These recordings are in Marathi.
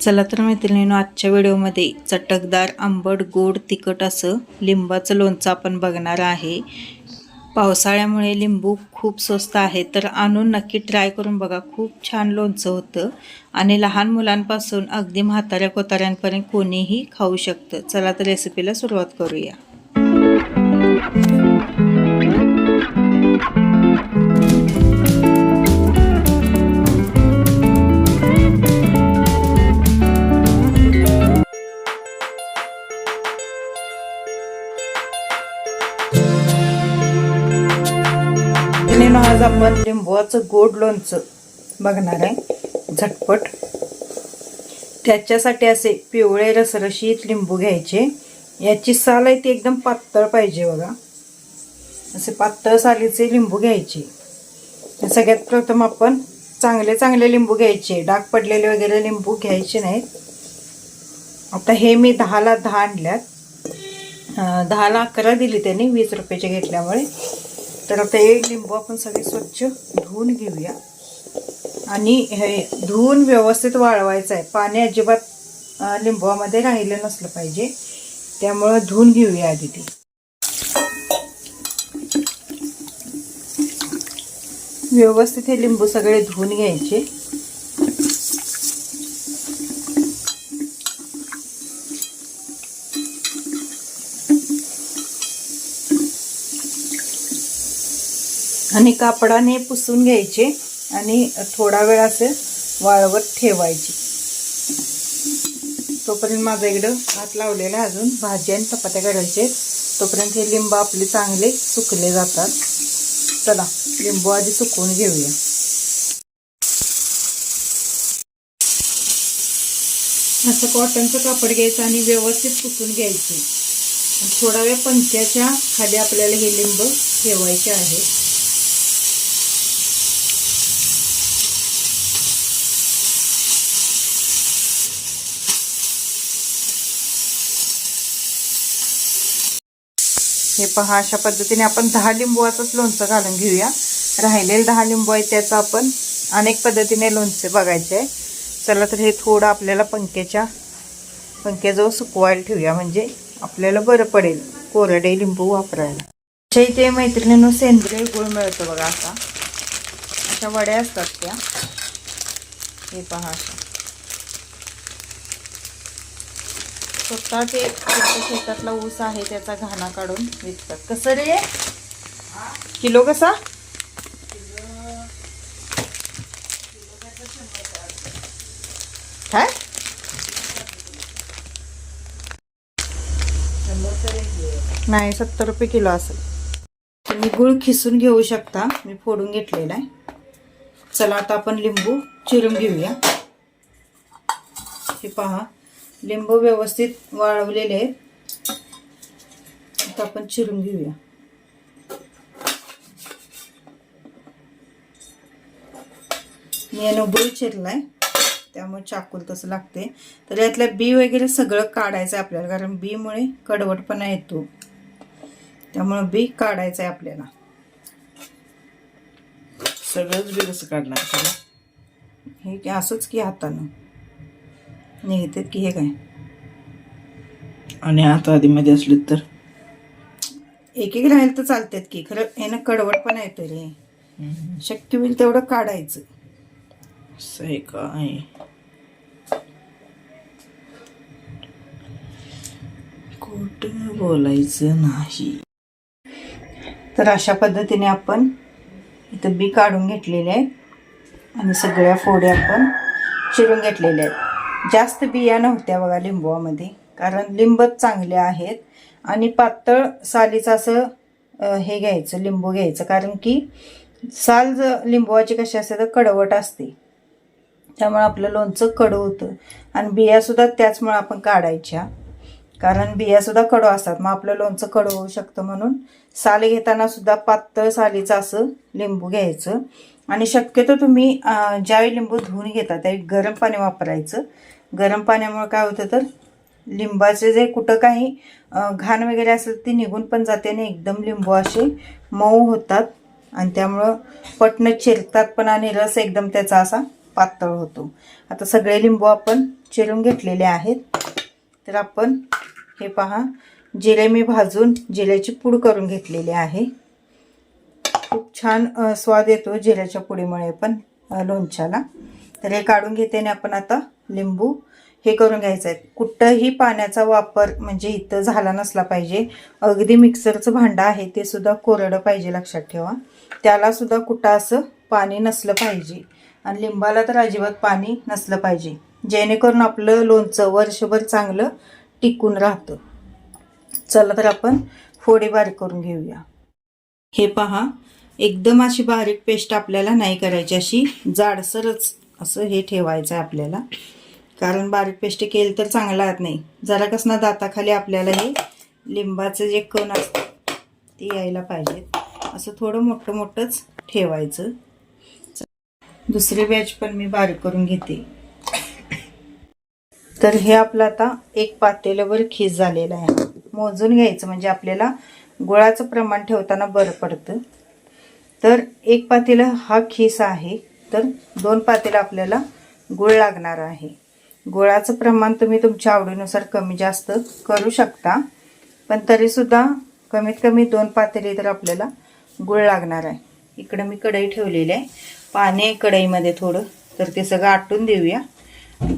चला तर मैत्रिणींनो आजच्या व्हिडिओमध्ये चटकदार आंबट गोड तिखट असं लिंबाचं लोणचं आपण बघणार आहे. पावसाळ्यामुळे लिंबू खूप स्वस्त आहे तर आणून नक्की ट्राय करून बघा. खूप छान लोणचं होतं आणि लहान मुलांपासून अगदी म्हाताऱ्या कोताऱ्यांपर्यंत कोणीही खाऊ शकतं. चला तर रेसिपीला सुरुवात करूया. गव्हाचं गोड लोणचं बघणार आहे. झटपट. त्याच्यासाठी असे पिवळे रसरशीत लिंबू घ्यायचे. याची साल आहे ती एकदम पातळ पाहिजे बघा. असे पातळ सालीचे लिंबू घ्यायचे. सगळ्यात प्रथम आपण चांगले चांगले लिंबू घ्यायचे. डाग पडलेले वगैरे लिंबू घ्यायचे नाहीत. आता हे मी दहाला दहा आणल्यात. दहाला अकरा दिली त्यांनी वीस रुपयाचे घेतल्यामुळे. तर आता एक लिंबू आपण सगळे स्वच्छ धुवून घेऊया. आणि हे धुवून व्यवस्थित वाळवायचं आहे. पाणी अजिबात लिंबूमध्ये राहिलं नसलं पाहिजे. त्यामुळं धुवून घेऊया आधी ते. व्यवस्थित हे लिंबू सगळे धुवून घ्यायचे. आणि कापडाने पुसून घ्यायचे आणि थोडा वेळ असे वाळवत ठेवायचे. तोपर्यंत माझा इकडं हात लावलेला आहे अजून. भाजी आणि चपात्या काढायचे तोपर्यंत हे लिंब आपले चांगले सुकले जातात. चला लिंबू आधी सुकवून घेऊया. असं कॉटनचं कापड घ्यायचं आणि व्यवस्थित पुसून घ्यायचे. थोडा वेळ पंख्याच्या खाली आपल्याला हे लिंब ठेवायचे आहे. हे पहा अशा पद्धतीने आपण दहा लिंबूचंच लोणचं घालून घेऊया. राहिलेले दहा लिंबू आहे त्याचं आपण अनेक पद्धतीने लोणचे बघायचे. आहे चला तर हे थोडं आपल्याला पंख्याच्या पंख्याजवळ सुकवायला ठेवूया म्हणजे आपल्याला बरं पडेल कोरडे लिंबू वापरायला. अशा इथे मैत्रिणीनं सेंद्रिय गुळ मिळतो बघा असा. अशा वड्या असतात त्या. हे पहा अशा. स्वतः ते शेतातला ऊस आहे त्याचा घाणा काढून विकतात. कसं रे? किलो कसा? काय? नाही सत्तर रुपये किलो असेल. तुम्ही गुळ खिसून घेऊ शकता. मी फोडून घेतलेला आहे. चला आता आपण लिंबू चिरून घेऊया. हे पहा. लिंबू व्यवस्थित वाळवलेले आहेत. आता आपण चिरून घेऊया. मी गुळ चिरलाय त्यामुळे चाकूल तसं लागते तर यातल्या बी वगैरे सगळं काढायचं आहे आपल्याला कारण बीमुळे कडवटपणा येतो. त्यामुळं बी काढायचं आहे आपल्याला. सगळंच बी कसं काढणार? हे की असंच की हातानं. निघतात की हे काय? आणि आता आधीमध्ये असले तर? एक एक राहील तर चालतात की. खरं यानं कडवटपणा येतो रे शक्य होईल तेवढं काढायचं. असं आहे काय? खोट बोलायचं नाही. तर अशा पद्धतीने आपण इथं बी काढून घेतलेले आहेत. आणि सगळ्या फोड्या आपण चिरून घेतलेल्या आहेत. जास्त बिया नव्हत्या बघा लिंबूमध्ये कारण लिंबच चांगले आहेत. आणि पातळ सालीचं असं हे घ्यायचं लिंबू घ्यायचं. कारण की साल ज लिंबूची कशी असते तर कडवट असते. त्यामुळे आपलं लोणचं कडू होतं. आणि बियासुद्धा त्याचमुळे आपण काढायच्या. कारण बियासुद्धा कडू असतात. मग आपलं लोणचं कडू होऊ शकतं म्हणून साल घेताना सुद्धा पातळ सालीचं असं लिंबू घ्यायचं. आणि शक्यतो तुम्ही ज्यावेळी लिंबू धुवून घेता त्यावेळी गरम पाणी वापरायचं. गरम पाण्यामुळे काय होतं तर लिंबाचे जे कुठं काही घाण वगैरे असेल ती निघून पण जाते आणि एकदम लिंबू असे मऊ होतात. आणि त्यामुळं पटणं चिरतात पण आणि रस एकदम त्याचा असा पातळ होतो. आता सगळे लिंबू आपण चिरून घेतलेले आहेत. तर आपण हे पहा जिरे मी भाजून जिऱ्याची पूड करून घेतलेली आहे. खूप छान स्वाद येतो जिऱ्याच्या पुडीमुळे पण लोणच्याला. तर हे काढून घेते आणि आपण आता लिंबू हे करून घ्यायचं आहे कुठंही पाण्याचा वापर म्हणजे इथं झाला नसला पाहिजे. अगदी मिक्सरचं भांडं आहे ते सुद्धा कोरडं पाहिजे लक्षात ठेवा. त्याला सुद्धा कुठं असं पाणी नसलं पाहिजे. आणि लिंबाला तर अजिबात पाणी नसलं पाहिजे. जेणेकरून आपलं लोणचं वर्षभर चांगलं टिकून राहतं. चला तर आपण फोडी बारीक करून घेऊया. हे पहा एकदम अशी बारीक पेस्ट आपल्याला नाही करायची. अशी जाडसरच असं हे ठेवायचं आहे आपल्याला. कारण बारीक पेस्ट केली तर चांगला राहत नाही. जरा कसं ना दाताखाली आपल्याला हे लिंबाचं जे कण असतं ते यायला पाहिजेत असं थोडं मोठं मोठंच ठेवायचं. दुसरी बॅच पण मी बारीक करून घेते. तर हे आपलं आता एक पातेल्यावर खीस झालेला आहे. मोजून घ्यायचं म्हणजे आपल्याला गुळाचं प्रमाण ठेवताना बरं पडतं. तर एक पातेला हा खीस आहे. तर दोन पातेला आपल्याला गुळ लागणार आहे. गुळाचं प्रमाण तुम्ही तुमच्या आवडीनुसार कमी जास्त करू शकता. पण तरीसुद्धा कमीत कमी दोन पातळी तर आपल्याला गुळ लागणार आहे. इकडं मी कढई ठेवलेली आहे. पाणी आहे कढईमध्ये थोडं तर ते सगळं आटून देऊया.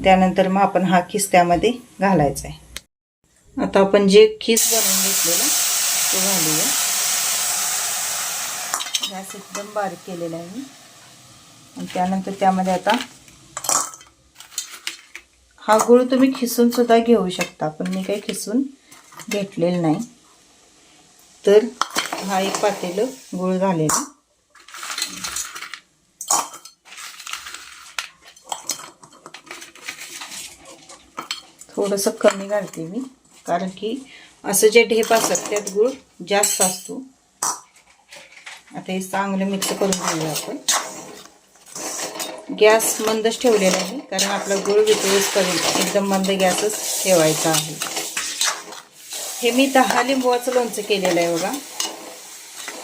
त्यानंतर मग आपण हा खिस त्यामध्ये घालायचा आहे. आता आपण जे खीस बनवून घेतलेला तो घालूया. गॅस एकदम बारीक केलेला आहे मी. आणि त्यानंतर त्यामध्ये आता हा गुळ तुम्ही खिसून सुद्धा घेऊ शकता पण मी काही खिसून घेतलेलं नाही. तर हा एक पातेलं गुळ झालेला. थोडंसं कमी घालते मी कारण की असं जे ढेप असतात त्यात गुळ जास्त असतो. आता हे चांगलं मिक्स करून घेऊया आपण. गॅस मंदच ठेवलेला आहे कारण आपला गुळ वितळूस करून एकदम मंद गॅसच ठेवायचा आहे. हे मी दहा लिंबूचं लोणचं केलेलं आहे बघा.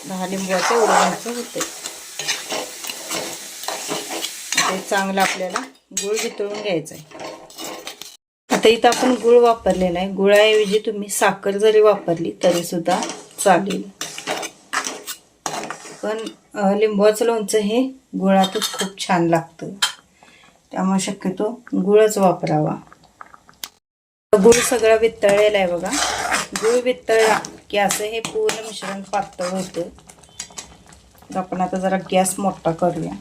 दहा लिंबूचं एवढं लोणचं होते ते चांगलं आपल्याला गुळ वितळून घ्यायचं आहे आता इथं आपण गुळ वापरलेला आहे. गुळाऐवजी तुम्ही साखर जरी वापरली तरी सुद्धा चालेल. पण लिंबाचं लिंबूचं लोणचं हे गुळातच खूप छान लागतं. त्यामुळे शक्यतो गुळच वापरावा. गुळ सगळा वितळलेला आहे बघा. गुळ वितळला की असं हे पूर्ण मिश्रण पातळ होतं. तर आपण आता जरा गॅस मोठा करूया.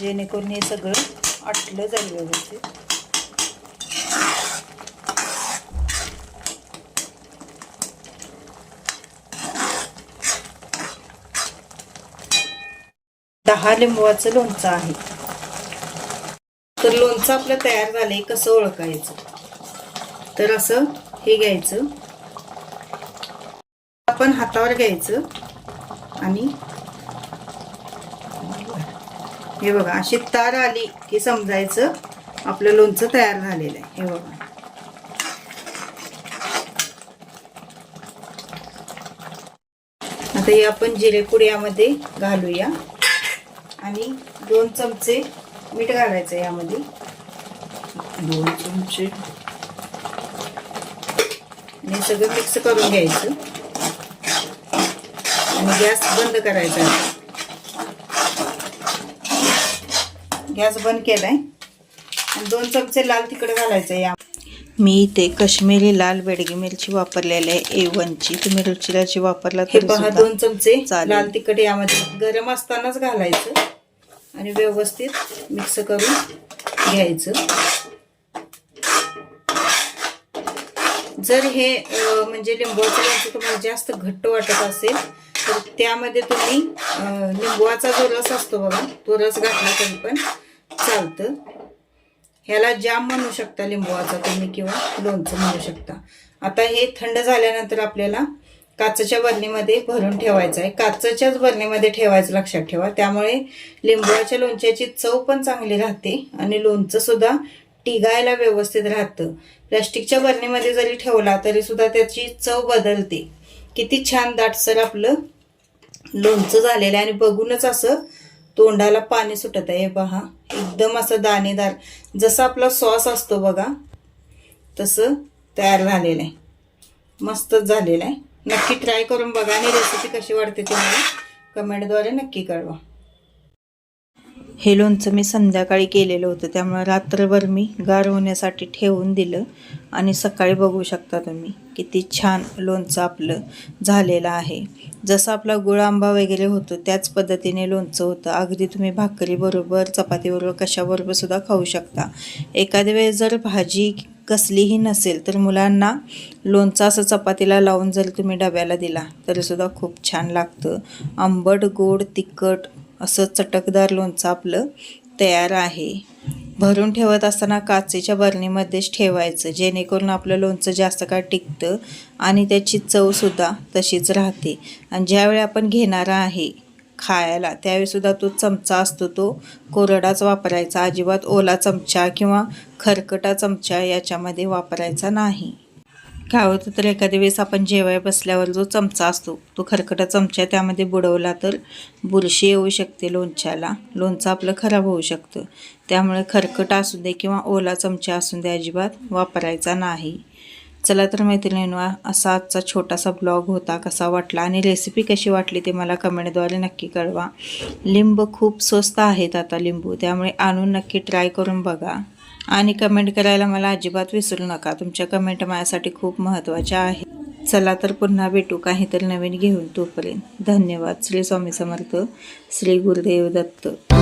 जेणेकरून हे सगळं आटलं जाईल व्यवस्थित. दहा लिंबवाचं लोणचं आहे. तर लोणचं आपलं तयार झालंय कसं ओळखायचं? तर असं हे घ्यायचं. आपण हातावर घ्यायचं. आणि हे बघा अशी तार आली की समजायचं आपलं लोणचं तयार झालेलं आहे. हे बघा. आता हे आपण जिरेपूड यामध्ये घालूया. आणि दोन चमचे मीठ घालायचं यामध्ये. दोन चमचे. आणि सगळं मिक्स करून घ्यायचं. आणि गॅस बंद करायचा आहे. गॅस बंद केलाय. आणि दोन चमचे लाल तिखट घालायचं या मी इथे काश्मीरी लाल बेडगी मिरची वापरलेली आहे ए वनची तुम्ही रुचिराची वापरला हे पहा दोन चमचे लाल तिखट यामध्ये गरम असतानाच घालायचं आणि व्यवस्थित मिक्स करून घ्यायचं. जर हे म्हणजे लिंबूचं लोणचं तुम्हाला जास्त घट्ट वाटत असेल तर त्यामध्ये तुम्ही लिंबूचा जो रस असतो बघा तो रस घातला तरी पण चालतं. ह्याला जाम म्हणू शकता लिंबूचा तुम्ही किंवा लोणचं म्हणू शकता. आता हे थंड झाल्यानंतर आपल्याला काचच्या बरणीमध्ये भरून ठेवायचं आहे. काचच्याच बरणीमध्ये ठेवायचं लक्षात ठेवा. त्यामुळे लिंबूच्या लोणच्याची चव पण चांगली राहते आणि लोणचं सुद्धा टिगायला व्यवस्थित राहतं. प्लॅस्टिकच्या बरणीमध्ये जरी ठेवला तरी सुद्धा त्याची चव बदलते. किती छान दाटसर आपलं लोणचं झालेलं आहे आणि बघूनच असं तोंडाला पाणी सुटत आहे पहा एकदम असं दाणेदार. जसं आपला सॉस असतो बघा तसं तयार झालेलं आहे. मस्तच झालेलं आहे. नक्की ट्राय करून बघा आणि रेसिपी कशी वाटते ते मला कमेंटद्वारे नक्की कळवा. हे लोणचं मी संध्याकाळी केलेलं होतं. त्यामुळे रात्रभर मी गार होण्यासाठी ठेवून दिलं. आणि सकाळी बघू शकता तुम्ही किती छान लोणचं आपलं झालेलं आहे. जसं आपला गुळ आंबा वगैरे होतो त्याच पद्धतीने लोणचं होतं. अगदी तुम्ही भाकरीबरोबर चपातीबरोबर कशाबरोबर सुद्धा खाऊ शकता. एखाद्या वेळेस जर भाजी कसलीही नसेल तर मुलांना लोणचं असं चपातीला लावून जर तुम्ही डब्याला दिला तरीसुद्धा खूप छान लागतं. आंबट गोड तिखट असं चटकदार लोणचं आपलं तयार आहे. भरून ठेवत असताना काचेच्या बरणीमध्येच ठेवायचं जेणेकरून आपलं लोणचं जास्त काळ टिकतं आणि त्याची चवसुद्धा तशीच राहते. आणि ज्यावेळी आपण घेणारा आहे खायला त्यावेळीसुद्धा तो चमचा असतो तो कोरडाच वापरायचा. अजिबात ओला चमचा किंवा खरकटा चमचा याच्यामध्ये वापरायचा नाही. काय होतं तर एखाद्या वेळेस आपण जेवाय बसल्यावर जो चमचा असतो तो खरकटा चमचा त्यामध्ये बुडवला तर बुरशी येऊ शकते लोणच्याला. लोणचं आपलं खराब होऊ शकतं. त्यामुळे खरकटा असू दे किंवा ओला चमचा असू दे अजिबात वापरायचा नाही. चला तर मैत्रिणींनो असा आजचा छोटासा ब्लॉग होता कसा वाटला आणि रेसिपी कशी वाटली ते मला कमेंटद्वारे नक्की कळवा. लिंब खूप स्वस्त आहेत आता लिंबू त्यामुळे आणून नक्की ट्राय करून बघा. आणि कमेंट करायला मला अजिबात विसरू नका. तुमच्या कमेंट माझ्यासाठी खूप महत्त्वाच्या आहेत. चला तर पुन्हा भेटू काहीतरी नवीन घेऊन तोपर्यंत. धन्यवाद. श्री स्वामी समर्थ. श्री गुरुदेव दत्त.